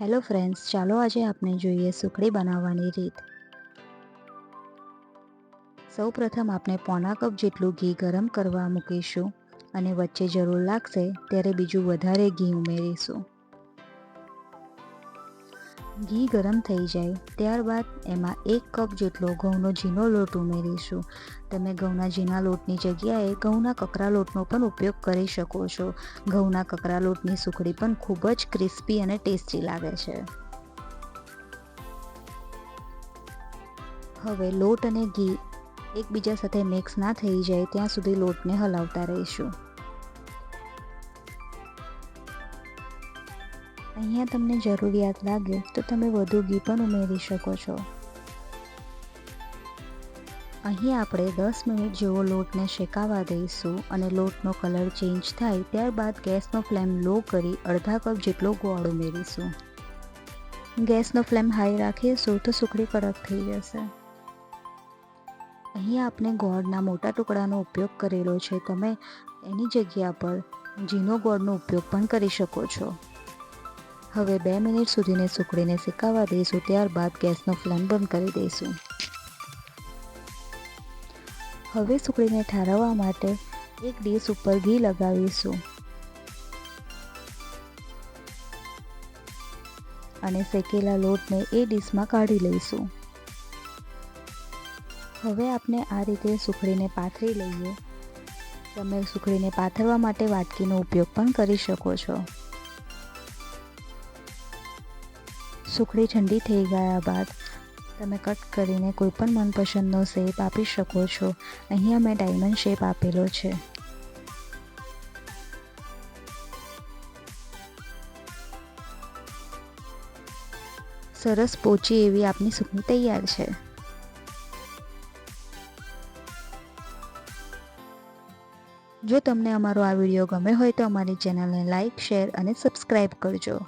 Hello friends ચાલો આજે આપણે જોઈએ સુખડી બનાવવાની રીત. સૌ પ્રથમ આપણે પોણા કપ જેટલું ઘી ગરમ કરવા મૂકીશું અને વચ્ચે જરૂર લાગશે ત્યારે બીજું વધારે ઘી ઉમેરીશું. ઘી ગરમ થઈ જાય, ત્યારબાદ એમાં એક કપ જેટલો ઘઉંનો ઝીણો લોટ ઉમેરીશું. તમે ઘઉંના ઝીણા લોટની જગ્યાએ ઘઉંના કકરા લોટનો પણ ઉપયોગ કરી શકો છો. ઘઉંના કકરા લોટની સુખડી પણ ખૂબ જ ક્રિસ્પી અને ટેસ્ટી લાગે છે. હવે લોટ અને ઘી એકબીજા સાથે મિક્સ ના થઈ જાય, ત્યાં સુધી લોટને હલાવતા રહીશું. અહીંયા તમને જરૂરિયાત લાગે તો તમે વધુ ઘી પણ ઉમેરી શકો છો. અહીં આપણે દસ મિનિટ જેવો લોટને શેકાવા દઈશું અને લોટનો કલર ચેન્જ થાય ત્યારબાદ ગેસનો ફ્લેમ લો કરી અડધા કપ જેટલો ગોળ ઉમેરીશું. ગેસનો ફ્લેમ હાઈ રાખીશું તો સુખડી કડક થઈ જશે. અહીં આપણે ગોળના મોટા ટુકડાનો ઉપયોગ કરેલો છે. તમે એની જગ્યા પર ઝીનો ગોળનો ઉપયોગ પણ કરી શકો છો. હવે બે મિનિટ સુધીને સુકડીને શેકાવા દઈશું, ત્યારબાદ ગેસનો ફ્લેમ બંધ કરી દઈશું. હવે સુકડીને ઠારવવા માટે એક ડીશ ઉપર ઘી લગાવીશું. અને શેકેલા લોટને એ ડીશમાં કાઢી લઈશું. હવે આપણે આ રીતે સુખડીને પાથરી લઈએ. તમે સુખડીને પાથરવા માટે વાટકીનો ઉપયોગ પણ કરી શકો છો. સુખડી ઠંડી થઈ ગયા બાદ તમે કટ કરીને કોઈ પણ મનપસંદનો શેપ આપી શકો છો. અહીંયા મેં ડાયમંડ શેપ આપેલો છે. સરસ પોચી એવી આપની સુખડી તૈયાર છે. જો તમને અમારો આ વીડિયો ગમે હોય તો અમારી ચેનલને લાઇક શેર અને સબસ્ક્રાઈબ કરજો.